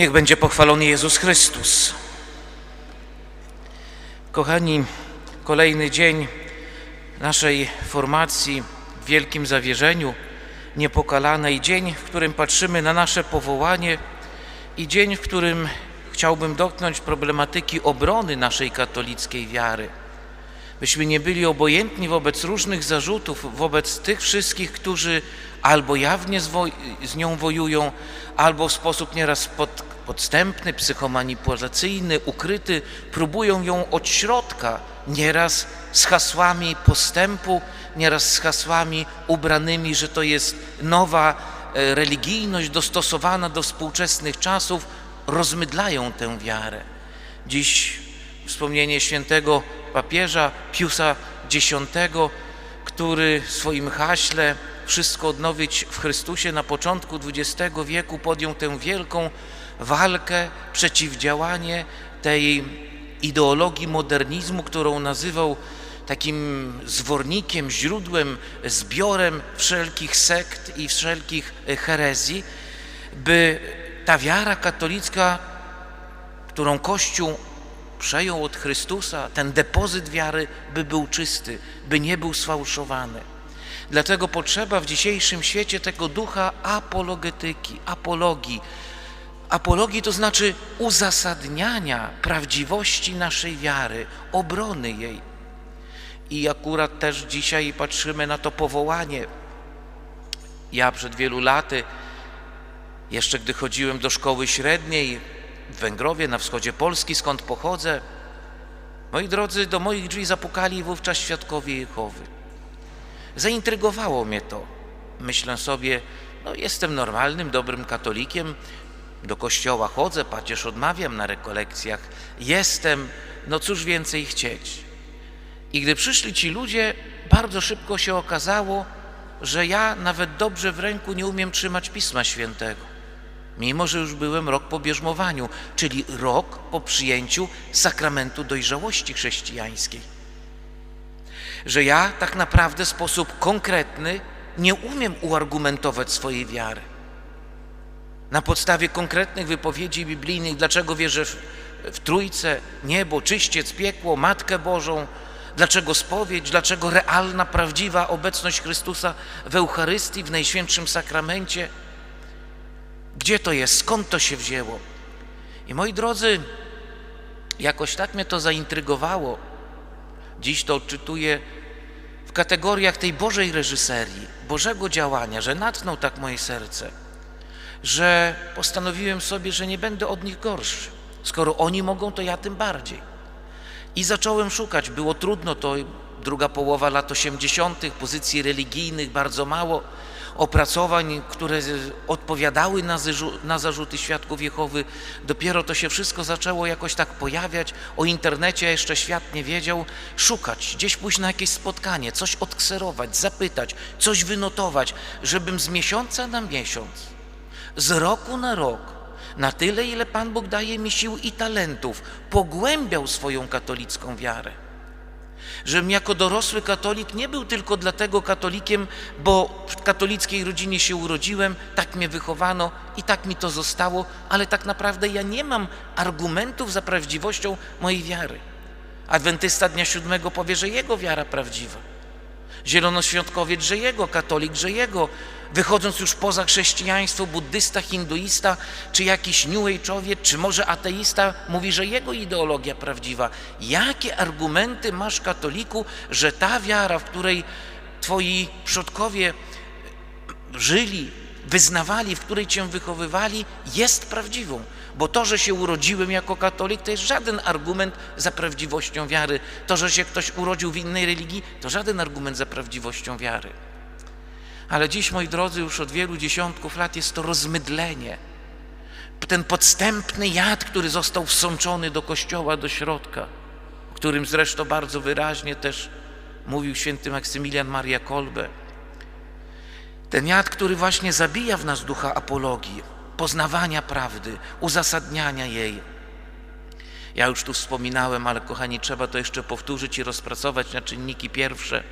Niech będzie pochwalony Jezus Chrystus. Kochani, kolejny dzień naszej formacji w wielkim zawierzeniu, niepokalanej dzień, w którym patrzymy na nasze powołanie i dzień, w którym chciałbym dotknąć problematyki obrony naszej katolickiej wiary. Byśmy nie byli obojętni wobec różnych zarzutów, wobec tych wszystkich, którzy albo jawnie z, z nią wojują, albo w sposób nieraz pod, podstępny, psychomanipulacyjny, ukryty, próbują ją od środka, nieraz z hasłami postępu, nieraz z hasłami ubranymi, że to jest nowa e, religijność dostosowana do współczesnych czasów, rozmydlają tę wiarę. Dziś wspomnienie świętego papieża Piusa X, który w swoim haśle wszystko odnowić w Chrystusie na początku XX wieku podjął tę wielką walkę, przeciwdziałanie tej ideologii modernizmu, którą nazywał takim zwornikiem, źródłem, zbiorem wszelkich sekt i wszelkich herezji, by ta wiara katolicka, którą Kościół przejął od Chrystusa, ten depozyt wiary, by był czysty, by nie był sfałszowany. Dlatego potrzeba w dzisiejszym świecie tego ducha apologetyki, apologii. Apologii to znaczy uzasadniania prawdziwości naszej wiary, obrony jej. I akurat też dzisiaj patrzymy na to powołanie. Ja przed wielu laty, jeszcze gdy chodziłem do szkoły średniej w Węgrowie, na wschodzie Polski, skąd pochodzę, moi drodzy, do moich drzwi zapukali wówczas świadkowie Jehowy. Zaintrygowało mnie to. Myślę sobie, no jestem normalnym, dobrym katolikiem, do kościoła chodzę, pacierz odmawiam na rekolekcjach, jestem, no cóż więcej chcieć. I gdy przyszli ci ludzie, bardzo szybko się okazało, że ja nawet dobrze w ręku nie umiem trzymać Pisma Świętego. Mimo, że już byłem rok po bierzmowaniu, czyli rok po przyjęciu sakramentu dojrzałości chrześcijańskiej. Że ja tak naprawdę w sposób konkretny nie umiem uargumentować swojej wiary. Na podstawie konkretnych wypowiedzi biblijnych, dlaczego wierzę w, w Trójcę, niebo, czyściec, piekło, Matkę Bożą, dlaczego spowiedź, dlaczego realna, prawdziwa obecność Chrystusa w Eucharystii, w Najświętszym Sakramencie. Gdzie to jest? Skąd to się wzięło? I moi drodzy, jakoś tak mnie to zaintrygowało. Dziś to odczytuję w kategoriach tej Bożej reżyserii, Bożego działania, że natchnął tak moje serce, że postanowiłem sobie, że nie będę od nich gorszy. Skoro oni mogą, to ja tym bardziej. I zacząłem szukać. Było trudno, to druga połowa lat 80., pozycji religijnych bardzo mało, opracowań, które odpowiadały na, na zarzuty świadków Jehowy. Dopiero to się wszystko zaczęło jakoś tak pojawiać. O internecie jeszcze świat nie wiedział. Szukać, gdzieś pójść na jakieś spotkanie, coś odkserować, zapytać, coś wynotować, żebym z miesiąca na miesiąc, z roku na rok, na tyle, ile Pan Bóg daje mi sił i talentów, pogłębiał swoją katolicką wiarę. Żebym jako dorosły katolik nie był tylko dlatego katolikiem, bo w katolickiej rodzinie się urodziłem, tak mnie wychowano i tak mi to zostało, ale tak naprawdę ja nie mam argumentów za prawdziwością mojej wiary. Adwentysta Dnia Siódmego powie, że jego wiara prawdziwa. Zielonoświątkowiec, jego, katolik, że jego, wychodząc już poza chrześcijaństwo, buddysta, hinduista, czy jakiś New Age'owiec, czy może ateista, mówi, że jego ideologia prawdziwa. Jakie argumenty masz, katoliku, że ta wiara, w której twoi przodkowie żyli, wyznawali, w której cię wychowywali, jest prawdziwą. Bo to, że się urodziłem jako katolik, to jest żaden argument za prawdziwością wiary. To, że się ktoś urodził w innej religii, to żaden argument za prawdziwością wiary. Ale dziś, moi drodzy, już od wielu dziesiątków lat jest to rozmydlenie. Ten podstępny jad, który został wsączony do kościoła, do środka, o którym zresztą bardzo wyraźnie też mówił święty Maksymilian Maria Kolbe. Ten jad, który właśnie zabija w nas ducha apologii, poznawania prawdy, uzasadniania jej. Ja już tu wspominałem, ale kochani, trzeba to jeszcze powtórzyć i rozpracować na czynniki pierwsze.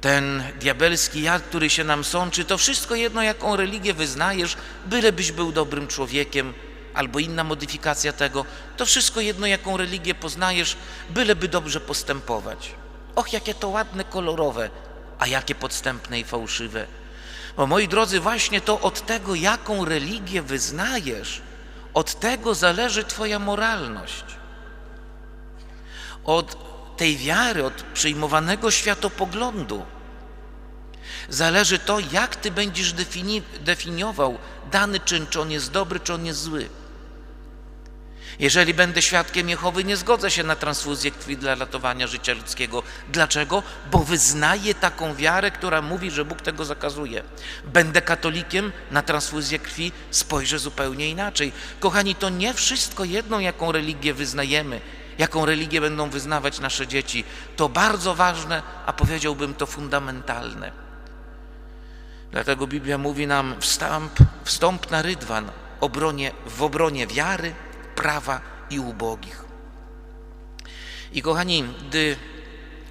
ten diabelski jad, który się nam sączy, to wszystko jedno, jaką religię wyznajesz, bylebyś był dobrym człowiekiem, albo inna modyfikacja tego, to wszystko jedno, jaką religię poznajesz, byleby dobrze postępować. Och, jakie to ładne, kolorowe, a jakie podstępne i fałszywe. Bo moi drodzy, właśnie to od tego, jaką religię wyznajesz, od tego zależy Twoja moralność. Od tej wiary, od przyjmowanego światopoglądu zależy to, jak Ty będziesz defini- definiował dany czyn, czy on jest dobry, czy on jest zły. Jeżeli będę świadkiem Jehowy, nie zgodzę się na transfuzję krwi dla ratowania życia ludzkiego. Dlaczego? Bo wyznaję taką wiarę, która mówi, że Bóg tego zakazuje. Będę katolikiem, na transfuzję krwi spojrzę zupełnie inaczej. Kochani, to nie wszystko jedną, jaką religię wyznajemy, jaką religię będą wyznawać nasze dzieci. To bardzo ważne, a powiedziałbym to fundamentalne. Dlatego Biblia mówi nam wstąp, wstąp na rydwan obronie, w obronie wiary, prawa i ubogich. I kochani, gdy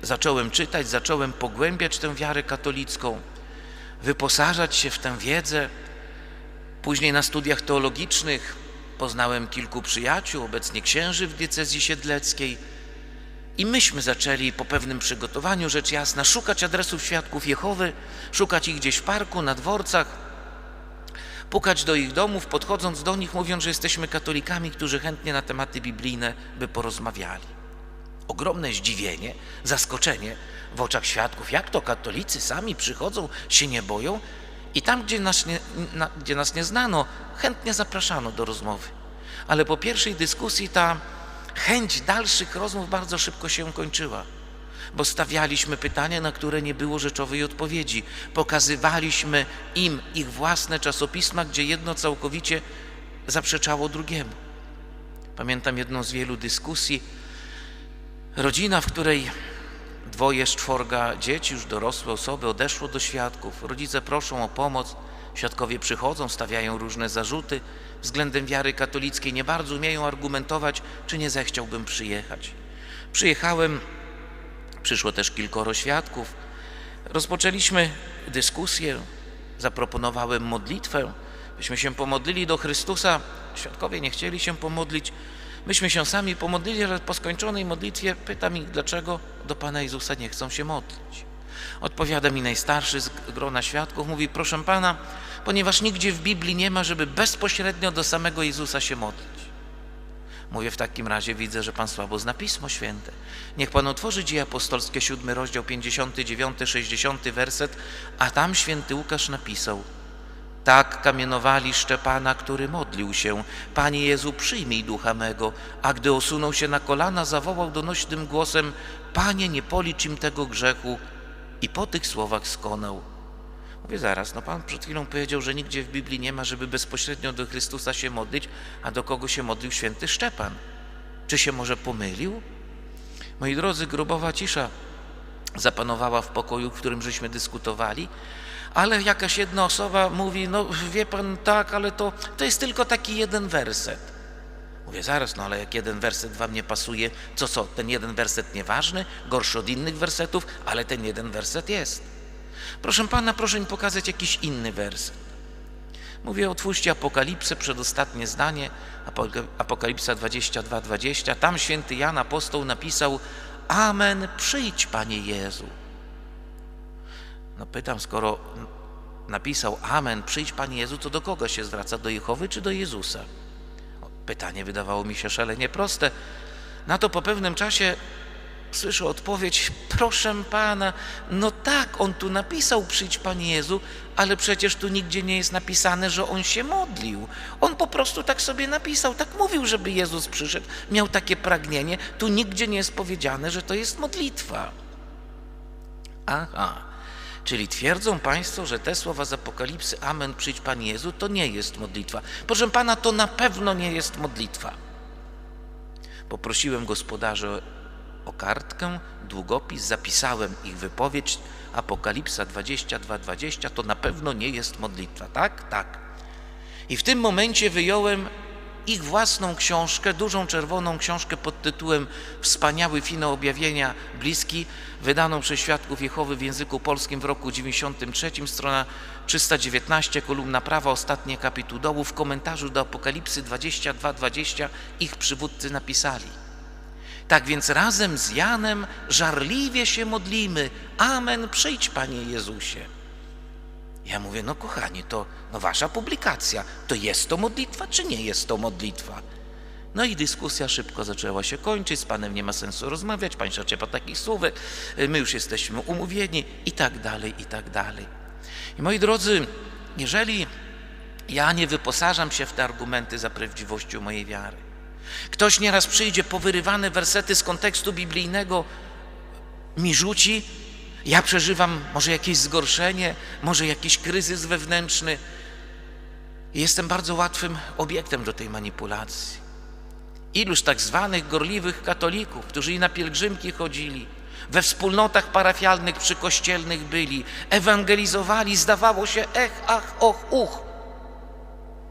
zacząłem czytać, zacząłem pogłębiać tę wiarę katolicką, wyposażać się w tę wiedzę, później na studiach teologicznych poznałem kilku przyjaciół, obecnie księży w diecezji siedleckiej. I myśmy zaczęli po pewnym przygotowaniu, rzecz jasna, szukać adresów świadków Jehowy, szukać ich gdzieś w parku, na dworcach, pukać do ich domów, podchodząc do nich, mówiąc, że jesteśmy katolikami, którzy chętnie na tematy biblijne by porozmawiali. Ogromne zdziwienie, zaskoczenie w oczach świadków. Jak to katolicy sami przychodzą, się nie boją? I tam, gdzie nas nie, na, gdzie nas nie znano, chętnie zapraszano do rozmowy. Ale po pierwszej dyskusji ta chęć dalszych rozmów bardzo szybko się kończyła bo stawialiśmy pytania, na które nie było rzeczowej odpowiedzi. Pokazywaliśmy im ich własne czasopisma, gdzie jedno całkowicie zaprzeczało drugiemu. Pamiętam jedną z wielu dyskusji. Rodzina, w której dwoje z czworga dzieci, już dorosłe osoby, odeszło do świadków. Rodzice proszą o pomoc, świadkowie przychodzą, stawiają różne zarzuty. Względem wiary katolickiej nie bardzo umieją argumentować, czy nie zechciałbym przyjechać. Przyjechałem Przyszło też kilkoro świadków. Rozpoczęliśmy dyskusję, zaproponowałem modlitwę, byśmy się pomodlili do Chrystusa. Świadkowie nie chcieli się pomodlić. Myśmy się sami pomodlili, ale po skończonej modlitwie pytam ich, dlaczego do Pana Jezusa nie chcą się modlić. Odpowiada mi najstarszy z grona świadków, mówi, proszę Pana, ponieważ nigdzie w Biblii nie ma, żeby bezpośrednio do samego Jezusa się modlić. Mówię, w takim razie widzę, że Pan słabo zna Pismo Święte. Niech Pan otworzy Dzieje Apostolskie, 7 rozdział, 59, 60 werset, a tam święty Łukasz napisał tak kamienowali Szczepana, który modlił się, Panie Jezu, przyjmij ducha mego, a gdy osunął się na kolana, zawołał donośnym głosem, Panie, nie policz im tego grzechu i po tych słowach skonał. Mówię zaraz, no Pan przed chwilą powiedział, że nigdzie w Biblii nie ma, żeby bezpośrednio do Chrystusa się modlić, a do kogo się modlił święty Szczepan. Czy się może pomylił? Moi drodzy, grobowa cisza zapanowała w pokoju, w którym żeśmy dyskutowali, ale jakaś jedna osoba mówi, no wie Pan, tak, ale to, to jest tylko taki jeden werset. Mówię, zaraz, no ale jak jeden werset wam nie pasuje, co co, ten jeden werset nieważny, gorszy od innych wersetów, ale ten jeden werset jest. Proszę Pana, proszę mi pokazać jakiś inny werset. Mówię, otwórzcie Apokalipsę, przedostatnie zdanie, Apokalipsa 22, 20. Tam święty Jan apostoł napisał Amen, przyjdź Panie Jezu. No pytam, skoro napisał Amen, przyjdź Panie Jezu, to do kogo się zwraca? Do Jehowy czy do Jezusa? Pytanie wydawało mi się szalenie proste. Na to po pewnym czasie słyszę odpowiedź, proszę Pana, no tak, On tu napisał, przyjdź Panie Jezu, ale przecież tu nigdzie nie jest napisane, że On się modlił. On po prostu tak sobie napisał, tak mówił, żeby Jezus przyszedł, miał takie pragnienie, tu nigdzie nie jest powiedziane, że to jest modlitwa. Aha, czyli twierdzą Państwo, że te słowa z Apokalipsy, Amen, przyjdź Panie Jezu, to nie jest modlitwa. Proszę Pana, to na pewno nie jest modlitwa. Poprosiłem gospodarza o kartkę, długopis, zapisałem ich wypowiedź, Apokalipsa 22:20, 20, to na pewno nie jest modlitwa, tak? Tak. I w tym momencie wyjąłem ich własną książkę, dużą czerwoną książkę pod tytułem Wspaniały finał objawienia bliski, wydaną przez Świadków Jehowy w języku polskim w roku 93, strona 319, kolumna prawa, ostatnie kapituł dołu. W komentarzu do Apokalipsy 22:20 ich przywódcy napisali. Tak więc razem z Janem żarliwie się modlimy. Amen, przyjdź Panie Jezusie. Ja mówię, no kochani, to no wasza publikacja, to jest to modlitwa, czy nie jest to modlitwa? No i dyskusja szybko zaczęła się kończyć, z Panem nie ma sensu rozmawiać, Pan po takich słówek, my już jesteśmy umówieni i tak dalej, i tak dalej. I moi drodzy, jeżeli ja nie wyposażam się w te argumenty za prawdziwością mojej wiary, ktoś nieraz przyjdzie, powyrywane wersety z kontekstu biblijnego mi rzuci, ja przeżywam może jakieś zgorszenie, może jakiś kryzys wewnętrzny. Jestem bardzo łatwym obiektem do tej manipulacji. Iluż tak zwanych gorliwych katolików, którzy i na pielgrzymki chodzili, we wspólnotach parafialnych przykościelnych byli, ewangelizowali, zdawało się ech, ach, och, uch.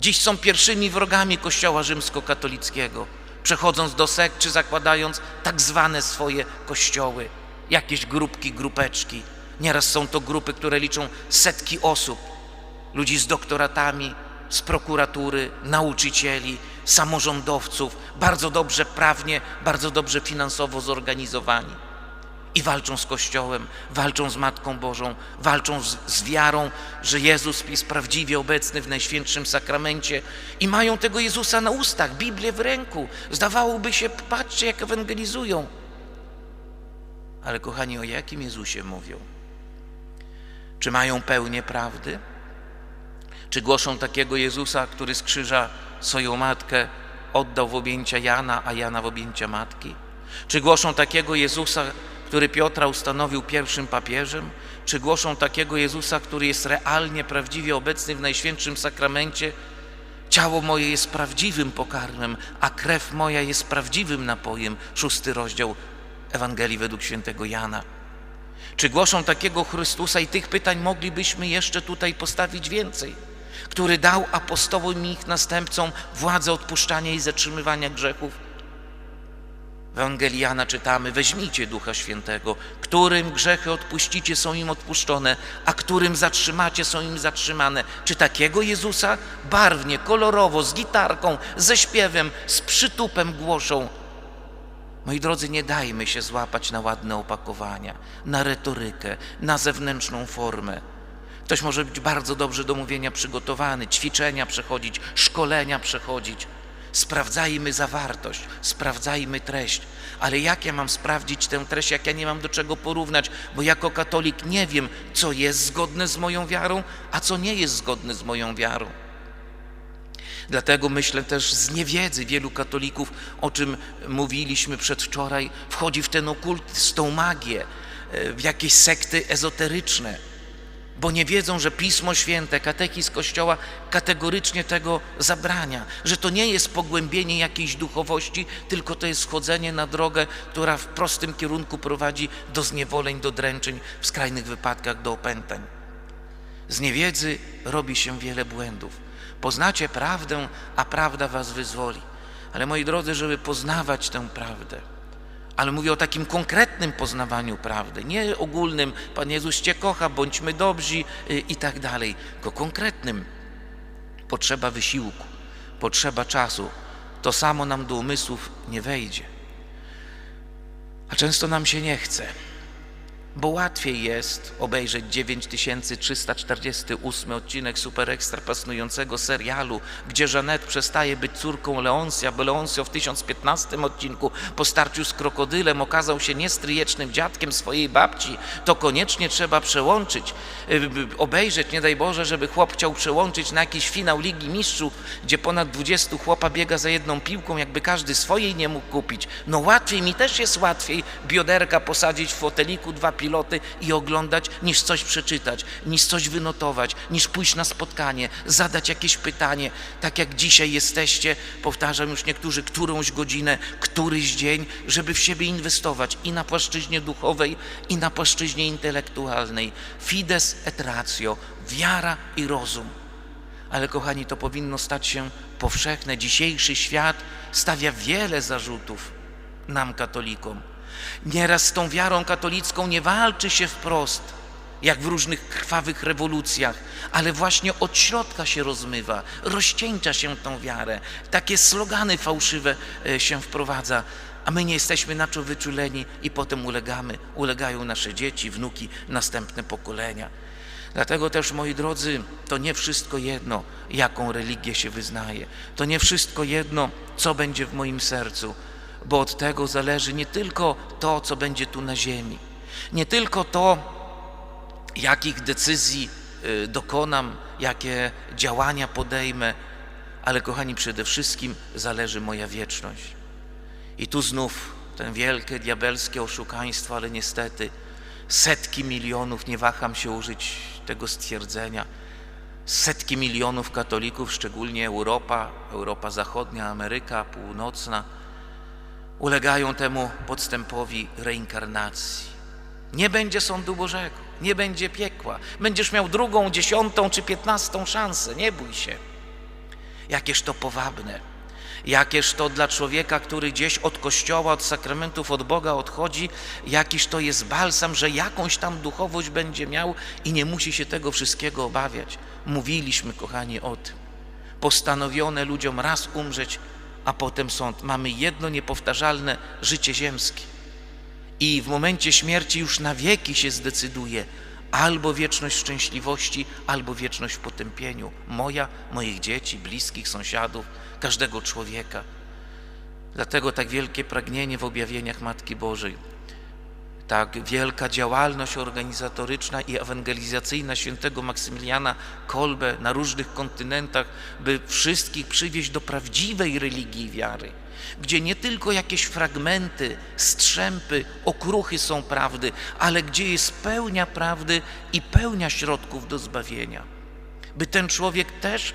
Dziś są pierwszymi wrogami Kościoła rzymskokatolickiego, przechodząc do sekt czy zakładając tak zwane swoje kościoły jakieś grupki, grupeczki. Nieraz są to grupy, które liczą setki osób, ludzi z doktoratami, z prokuratury, nauczycieli, samorządowców, bardzo dobrze prawnie, bardzo dobrze finansowo zorganizowani. I walczą z Kościołem, walczą z Matką Bożą, walczą z, z wiarą, że Jezus jest prawdziwie obecny w Najświętszym Sakramencie i mają tego Jezusa na ustach, Biblię w ręku. Zdawałoby się, patrzcie jak ewangelizują. Ale kochani, o jakim Jezusie mówią? Czy mają pełnię prawdy? Czy głoszą takiego Jezusa, który z krzyża swoją matkę oddał w objęcia Jana, a Jana w objęcia matki? Czy głoszą takiego Jezusa, który Piotra ustanowił pierwszym papieżem? Czy głoszą takiego Jezusa, który jest realnie, prawdziwie obecny w Najświętszym Sakramencie? Ciało moje jest prawdziwym pokarmem, a krew moja jest prawdziwym napojem. Szósty rozdział Ewangelii według świętego Jana. Czy głoszą takiego Chrystusa i tych pytań moglibyśmy jeszcze tutaj postawić więcej, który dał apostołom i ich następcom władzę odpuszczania i zatrzymywania grzechów? Ewangelii Jana czytamy, weźmijcie Ducha Świętego, którym grzechy odpuścicie, są im odpuszczone, a którym zatrzymacie, są im zatrzymane. Czy takiego Jezusa barwnie, kolorowo, z gitarką, ze śpiewem, z przytupem głoszą Moi drodzy, nie dajmy się złapać na ładne opakowania, na retorykę, na zewnętrzną formę. Ktoś może być bardzo dobrze do mówienia przygotowany, ćwiczenia przechodzić, szkolenia przechodzić. Sprawdzajmy zawartość, sprawdzajmy treść. Ale jak ja mam sprawdzić tę treść, jak ja nie mam do czego porównać, bo jako katolik nie wiem, co jest zgodne z moją wiarą, a co nie jest zgodne z moją wiarą. Dlatego myślę też z niewiedzy wielu katolików, o czym mówiliśmy przedwczoraj, wchodzi w ten okult, tą magię, e, w jakieś sekty ezoteryczne, bo nie wiedzą, że Pismo Święte, katechizm Kościoła kategorycznie tego zabrania, że to nie jest pogłębienie jakiejś duchowości, tylko to jest schodzenie na drogę, która w prostym kierunku prowadzi do zniewoleń, do dręczeń, w skrajnych wypadkach do opętań. Z niewiedzy robi się wiele błędów. Poznacie prawdę, a prawda was wyzwoli. Ale moi drodzy, żeby poznawać tę prawdę, ale mówię o takim konkretnym poznawaniu prawdy, nie ogólnym, Pan Jezus Cię kocha, bądźmy dobrzy y, i tak dalej, tylko konkretnym. Potrzeba wysiłku, potrzeba czasu. To samo nam do umysłów nie wejdzie. A często nam się nie chce bo łatwiej jest obejrzeć 9348 odcinek super ekstra pasnującego serialu, gdzie Żanet przestaje być córką Leoncja, bo Leoncio w 1015 odcinku po starciu z krokodylem okazał się niestryjecznym dziadkiem swojej babci. To koniecznie trzeba przełączyć, y, obejrzeć, nie daj Boże, żeby chłop chciał przełączyć na jakiś finał Ligi Mistrzów, gdzie ponad 20 chłopa biega za jedną piłką, jakby każdy swojej nie mógł kupić. No łatwiej, mi też jest łatwiej bioderka posadzić w foteliku, dwa piloty i oglądać, niż coś przeczytać, niż coś wynotować, niż pójść na spotkanie, zadać jakieś pytanie, tak jak dzisiaj jesteście, powtarzam już niektórzy, którąś godzinę, któryś dzień, żeby w siebie inwestować i na płaszczyźnie duchowej, i na płaszczyźnie intelektualnej. Fides et ratio, wiara i rozum. Ale kochani, to powinno stać się powszechne. Dzisiejszy świat stawia wiele zarzutów nam, katolikom. Nieraz z tą wiarą katolicką nie walczy się wprost, jak w różnych krwawych rewolucjach, ale właśnie od środka się rozmywa, rozcieńcza się tą wiarę. Takie slogany fałszywe e, się wprowadza, a my nie jesteśmy na to wyczuleni i potem ulegamy, ulegają nasze dzieci, wnuki, następne pokolenia. Dlatego też, moi drodzy, to nie wszystko jedno, jaką religię się wyznaje. To nie wszystko jedno, co będzie w moim sercu, bo od tego zależy nie tylko to, co będzie tu na ziemi, nie tylko to, jakich decyzji y, dokonam, jakie działania podejmę, ale kochani, przede wszystkim zależy moja wieczność. I tu znów ten wielkie diabelskie oszukaństwo, ale niestety setki milionów, nie waham się użyć tego stwierdzenia, setki milionów katolików, szczególnie Europa, Europa Zachodnia, Ameryka Północna, ulegają temu podstępowi reinkarnacji. Nie będzie sądu Bożego, nie będzie piekła. Będziesz miał drugą, dziesiątą czy piętnastą szansę, nie bój się. Jakież to powabne, jakież to dla człowieka, który gdzieś od kościoła, od sakramentów, od Boga odchodzi, jakiż to jest balsam, że jakąś tam duchowość będzie miał i nie musi się tego wszystkiego obawiać. Mówiliśmy, kochani, o tym. Postanowione ludziom raz umrzeć, a potem sąd. Mamy jedno niepowtarzalne życie ziemskie. I w momencie śmierci już na wieki się zdecyduje albo wieczność szczęśliwości, albo wieczność w potępieniu. Moja, moich dzieci, bliskich, sąsiadów, każdego człowieka. Dlatego tak wielkie pragnienie w objawieniach Matki Bożej, tak wielka działalność organizatoryczna i ewangelizacyjna świętego Maksymiliana Kolbe na różnych kontynentach, by wszystkich przywieźć do prawdziwej religii wiary, gdzie nie tylko jakieś fragmenty, strzępy, okruchy są prawdy, ale gdzie jest pełnia prawdy i pełnia środków do zbawienia. By ten człowiek też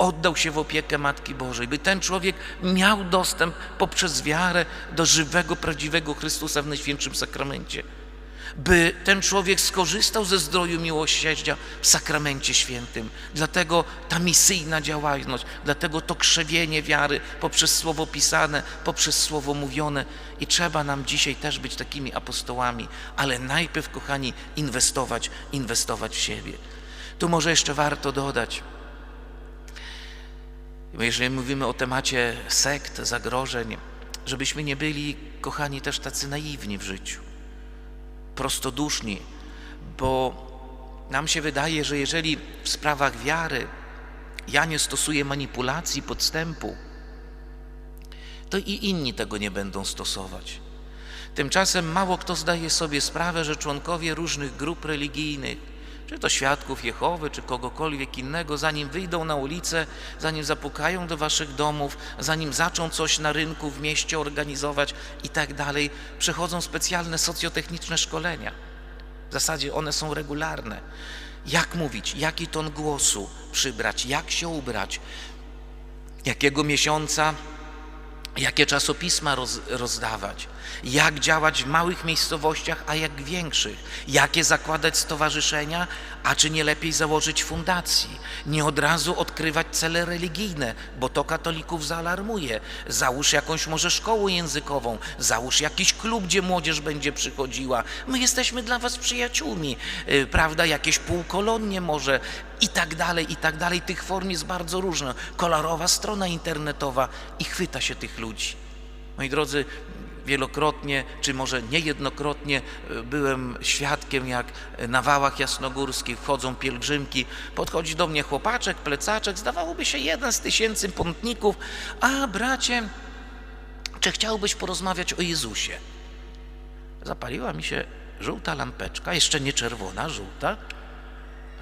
oddał się w opiekę Matki Bożej, by ten człowiek miał dostęp poprzez wiarę do żywego, prawdziwego Chrystusa w Najświętszym Sakramencie, by ten człowiek skorzystał ze zdroju miłosierdzia w Sakramencie Świętym. Dlatego ta misyjna działalność, dlatego to krzewienie wiary poprzez słowo pisane, poprzez słowo mówione i trzeba nam dzisiaj też być takimi apostołami, ale najpierw, kochani, inwestować, inwestować w siebie. Tu może jeszcze warto dodać, jeżeli mówimy o temacie sekt, zagrożeń, żebyśmy nie byli, kochani, też tacy naiwni w życiu, prostoduszni, bo nam się wydaje, że jeżeli w sprawach wiary ja nie stosuję manipulacji, podstępu, to i inni tego nie będą stosować. Tymczasem mało kto zdaje sobie sprawę, że członkowie różnych grup religijnych, czy to świadków Jehowy, czy kogokolwiek innego, zanim wyjdą na ulicę, zanim zapukają do waszych domów, zanim zaczną coś na rynku, w mieście organizować i tak dalej, przechodzą specjalne socjotechniczne szkolenia. W zasadzie one są regularne. Jak mówić, jaki ton głosu przybrać, jak się ubrać, jakiego miesiąca, jakie czasopisma roz, rozdawać, jak działać w małych miejscowościach, a jak większych, jakie zakładać stowarzyszenia, a czy nie lepiej założyć fundacji, nie od razu odkrywać cele religijne, bo to katolików zaalarmuje. Załóż jakąś może szkołę językową, załóż jakiś klub, gdzie młodzież będzie przychodziła. My jesteśmy dla was przyjaciółmi, yy, prawda, jakieś półkolonie może i tak dalej, i tak dalej. Tych form jest bardzo różno. Kolorowa strona internetowa i chwyta się tych ludzi. Moi drodzy, wielokrotnie, czy może niejednokrotnie e, byłem świadkiem, jak na wałach jasnogórskich wchodzą pielgrzymki, podchodzi do mnie chłopaczek, plecaczek, zdawałoby się jeden z tysięcy pątników, a bracie, czy chciałbyś porozmawiać o Jezusie? Zapaliła mi się żółta lampeczka, jeszcze nie czerwona, żółta.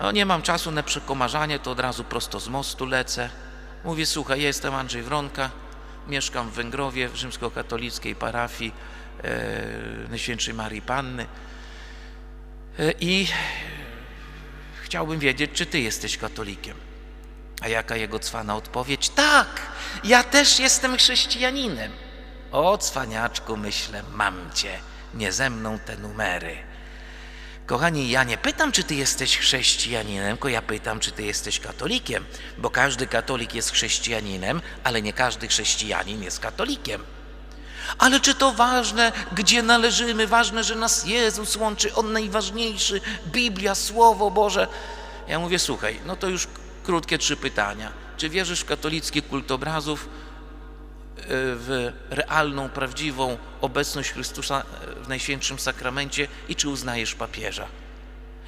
O, nie mam czasu na przekomarzanie, to od razu prosto z mostu lecę. Mówię, słuchaj, jestem Andrzej Wronka, mieszkam w Węgrowie, w rzymskokatolickiej parafii e, Najświętszej Marii Panny e, i chciałbym wiedzieć, czy ty jesteś katolikiem. A jaka jego cwana odpowiedź? Tak, ja też jestem chrześcijaninem. O, cwaniaczku, myślę, mam cię, nie ze mną te numery. Kochani, ja nie pytam, czy ty jesteś chrześcijaninem, tylko ja pytam, czy ty jesteś katolikiem, bo każdy katolik jest chrześcijaninem, ale nie każdy chrześcijanin jest katolikiem. Ale czy to ważne, gdzie należymy? Ważne, że nas Jezus łączy, On najważniejszy, Biblia, Słowo Boże. Ja mówię, słuchaj, no to już krótkie trzy pytania. Czy wierzysz w katolicki kult obrazów, w realną, prawdziwą obecność Chrystusa y, w Najświętszym Sakramencie i czy uznajesz papieża?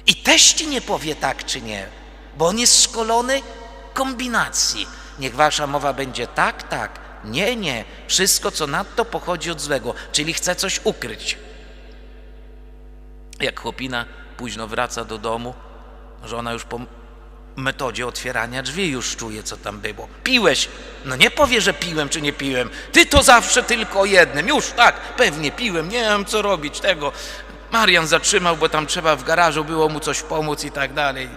I też ci nie powie tak czy nie, bo on jest szkolony kombinacji. Niech wasza mowa będzie tak, tak, nie, nie. Wszystko, co nadto pochodzi od złego, czyli chce coś ukryć. Jak chłopina późno wraca do domu, że ona już po metodzie otwierania drzwi już czuje, co tam było. Piłeś? No nie powie, że piłem czy nie piłem. Ty to zawsze tylko o jednym. Już tak, pewnie piłem, nie wiem co robić tego. Marian zatrzymał, bo tam trzeba w garażu było mu coś pomóc i tak dalej.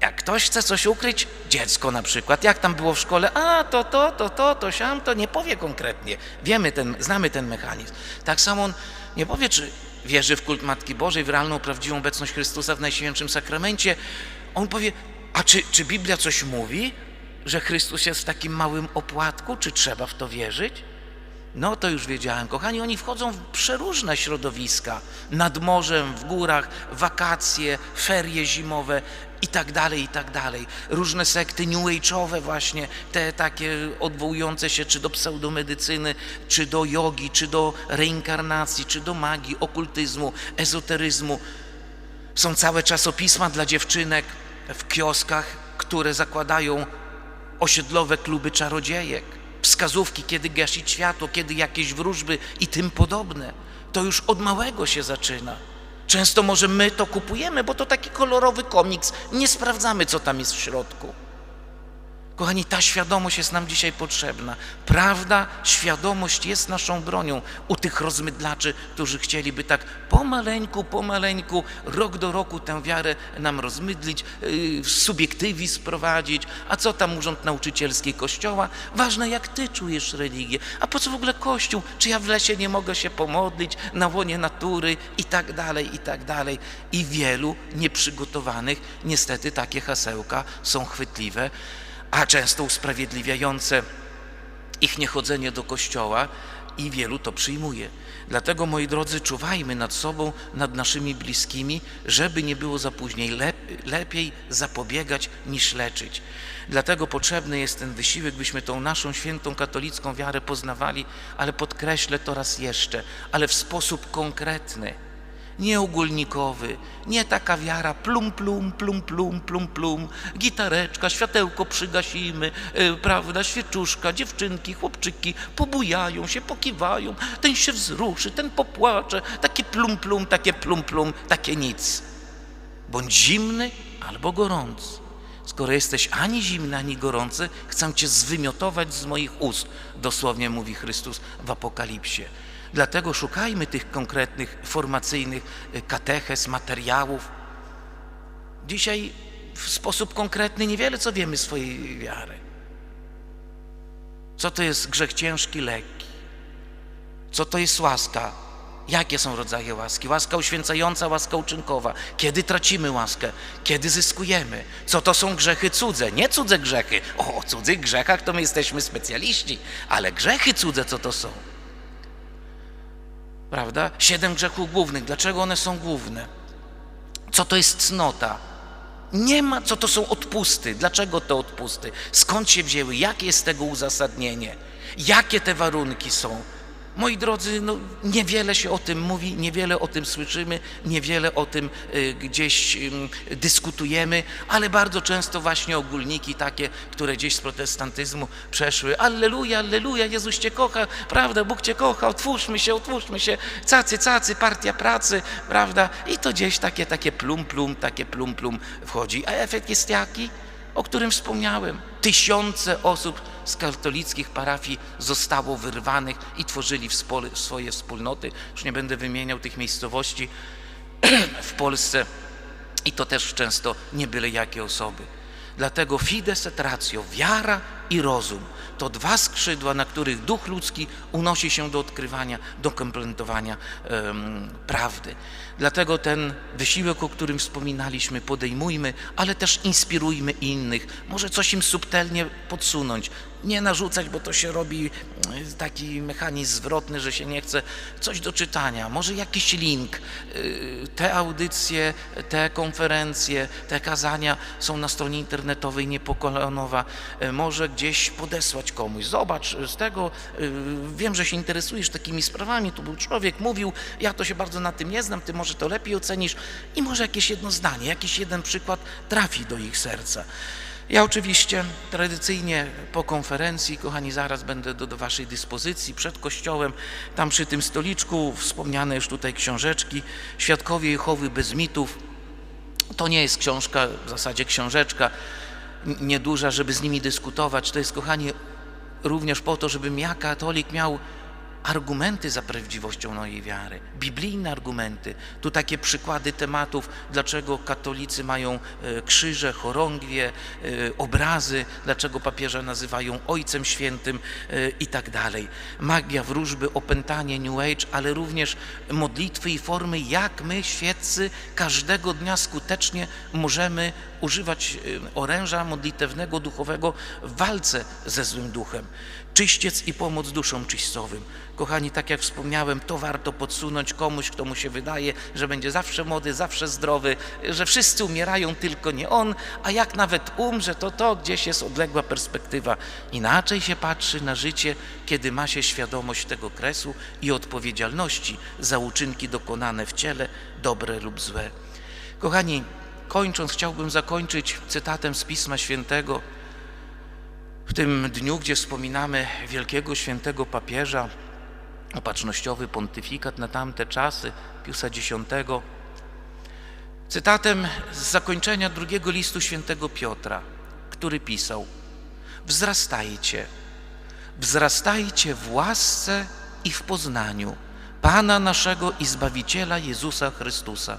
Jak ktoś chce coś ukryć, dziecko na przykład, jak tam było w szkole, a to, to, to, to, to, siam, to nie powie konkretnie. Wiemy ten, znamy ten mechanizm. Tak samo on nie powie, czy wierzy w kult Matki Bożej, w realną, prawdziwą obecność Chrystusa w Najświętszym Sakramencie. On powie, a czy, czy Biblia coś mówi, że Chrystus jest w takim małym opłatku, czy trzeba w to wierzyć? No to już wiedziałem, kochani, oni wchodzą w przeróżne środowiska, nad morzem, w górach, wakacje, ferie zimowe i tak dalej, i tak dalej. Różne sekty new age'owe właśnie, te takie odwołujące się czy do pseudomedycyny, czy do jogi, czy do reinkarnacji, czy do magii, okultyzmu, ezoteryzmu. Są całe czasopisma dla dziewczynek w kioskach, które zakładają osiedlowe kluby czarodziejek, wskazówki, kiedy gasić światło, kiedy jakieś wróżby i tym podobne. To już od małego się zaczyna. Często może my to kupujemy, bo to taki kolorowy komiks, nie sprawdzamy, co tam jest w środku. Kochani, ta świadomość jest nam dzisiaj potrzebna. Prawda, świadomość jest naszą bronią u tych rozmydlaczy, którzy chcieliby tak pomaleńku, pomaleńku, rok do roku tę wiarę nam rozmydlić, yy, subiektywizm sprowadzić. A co tam urząd nauczycielski kościoła? Ważne, jak ty czujesz religię. A po co w ogóle kościół? Czy ja w lesie nie mogę się pomodlić, na łonie natury i tak dalej, i tak dalej. I wielu nieprzygotowanych, niestety takie hasełka są chwytliwe a często usprawiedliwiające ich niechodzenie do kościoła i wielu to przyjmuje. Dlatego, moi drodzy, czuwajmy nad sobą, nad naszymi bliskimi, żeby nie było za później. Lep, lepiej zapobiegać niż leczyć. Dlatego potrzebny jest ten wysiłek, byśmy tą naszą świętą katolicką wiarę poznawali, ale podkreślę to raz jeszcze, ale w sposób konkretny nie ogólnikowy, nie taka wiara plum, plum, plum, plum, plum, plum, gitareczka, światełko przygasimy, yy, prawda, świeczuszka, dziewczynki, chłopczyki pobujają się, pokiwają, ten się wzruszy, ten popłacze, takie plum, plum, takie plum, plum, takie nic. Bądź zimny albo gorący. Skoro jesteś ani zimny, ani gorący, chcę cię zwymiotować z moich ust, dosłownie mówi Chrystus w Apokalipsie. Dlatego szukajmy tych konkretnych, formacyjnych y, kateches, materiałów. Dzisiaj w sposób konkretny niewiele co wiemy swojej wiary. Co to jest grzech ciężki, lekki? Co to jest łaska? Jakie są rodzaje łaski? Łaska uświęcająca, łaska uczynkowa. Kiedy tracimy łaskę? Kiedy zyskujemy? Co to są grzechy cudze? Nie cudze grzechy. O, o cudzych grzechach to my jesteśmy specjaliści, ale grzechy cudze co to są? Prawda? Siedem grzechów głównych. Dlaczego one są główne? Co to jest cnota? Nie ma, co to są odpusty. Dlaczego te odpusty? Skąd się wzięły? Jakie jest tego uzasadnienie? Jakie te warunki są? Moi drodzy, no, niewiele się o tym mówi, niewiele o tym słyszymy, niewiele o tym y, gdzieś dyskutujemy, ale bardzo często właśnie ogólniki takie, które gdzieś z protestantyzmu przeszły. Alleluja, alleluja, Jezus Cię kocha, prawda, Bóg Cię kocha, otwórzmy się, otwórzmy się, cacy, cacy, partia pracy, prawda, i to gdzieś takie, takie plum, plum, takie plum, plum wchodzi. A efekt jest jaki? O którym wspomniałem. Tysiące osób z katolickich parafii zostało wyrwanych i tworzyli swoje wspólnoty. Już nie będę wymieniał tych miejscowości w Polsce i to też często nie byle jakie osoby. Dlatego fides et ratio, wiara i rozum. To dwa skrzydła, na których duch ludzki unosi się do odkrywania, do komplementowania em, prawdy. Dlatego ten wysiłek, o którym wspominaliśmy, podejmujmy, ale też inspirujmy innych. Może coś im subtelnie podsunąć. Nie narzucać, bo to się robi mm, taki mechanizm zwrotny, że się nie chce. Coś do czytania, może jakiś link. Y, Te audycje, te konferencje, te kazania są na stronie internetowej Niepokolonowa. Y, Może gdzieś podesłać komuś. Zobacz, z tego wiem, że się interesujesz takimi sprawami. Tu był człowiek, mówił, ja to się bardzo na tym nie znam, ty może to lepiej ocenisz i może jakieś jedno zdanie, jakiś jeden przykład trafi do ich serca. Ja oczywiście tradycyjnie po konferencji, kochani, zaraz będę do, do Waszej dyspozycji przed kościołem, tam przy tym stoliczku, wspomniane już tutaj książeczki, Świadkowie Jehowy bez mitów. To nie jest książka, w zasadzie książeczka nieduża, żeby z nimi dyskutować. To jest, kochani, również po to, żebym ja, katolik, miał argumenty za prawdziwością mojej wiary, biblijne argumenty. Tu takie przykłady tematów, dlaczego katolicy mają e, krzyże, chorągwie, e, obrazy, dlaczego papieża nazywają Ojcem Świętym e, i tak dalej. Magia wróżby, opętanie New Age, ale również modlitwy i formy, jak my, świeccy, każdego dnia skutecznie możemy używać e, oręża modlitewnego, duchowego w walce ze złym duchem. Czyściec i pomoc duszom czyścowym. Kochani, tak jak wspomniałem, to warto podsunąć komuś, kto mu się wydaje, że będzie zawsze młody, zawsze zdrowy, że wszyscy umierają, tylko nie on, a jak nawet umrze, to to gdzieś jest odległa perspektywa. Inaczej się patrzy na życie, kiedy ma się świadomość tego kresu i odpowiedzialności za uczynki dokonane w ciele, dobre lub złe. Kochani, kończąc, chciałbym zakończyć cytatem z Pisma Świętego. W tym dniu, gdzie wspominamy wielkiego świętego papieża, opatrznościowy pontyfikat na tamte czasy, Piusa X, cytatem z zakończenia drugiego listu świętego Piotra, który pisał Wzrastajcie, wzrastajcie w łasce i w poznaniu Pana naszego i Zbawiciela Jezusa Chrystusa.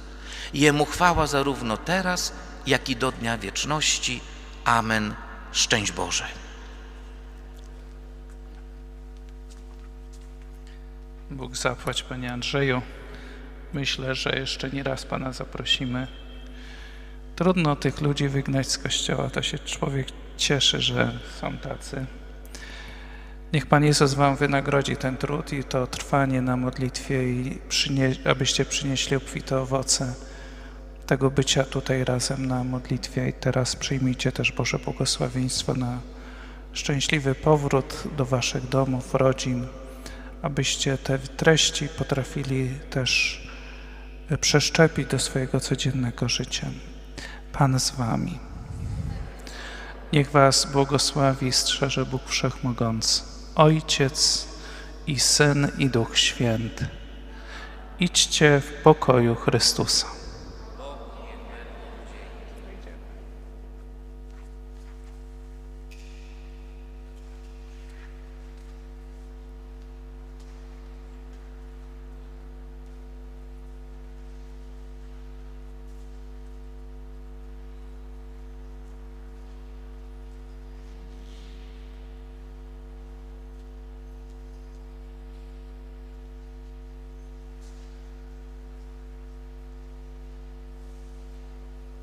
Jemu chwała zarówno teraz, jak i do dnia wieczności. Amen. Szczęść Boże. Bóg zapłać, Panie Andrzeju. Myślę, że jeszcze nie raz Pana zaprosimy. Trudno tych ludzi wygnać z kościoła, to się człowiek cieszy, że są tacy. Niech Pan Jezus Wam wynagrodzi ten trud i to trwanie na modlitwie i przynie, abyście przynieśli obfite owoce tego bycia tutaj razem na modlitwie i teraz przyjmijcie też Boże błogosławieństwo na szczęśliwy powrót do Waszych domów, rodzin, abyście te treści potrafili też przeszczepić do swojego codziennego życia. Pan z Wami. Niech Was błogosławi strzeże Bóg Wszechmogący, Ojciec i Syn i Duch Święty. Idźcie w pokoju Chrystusa.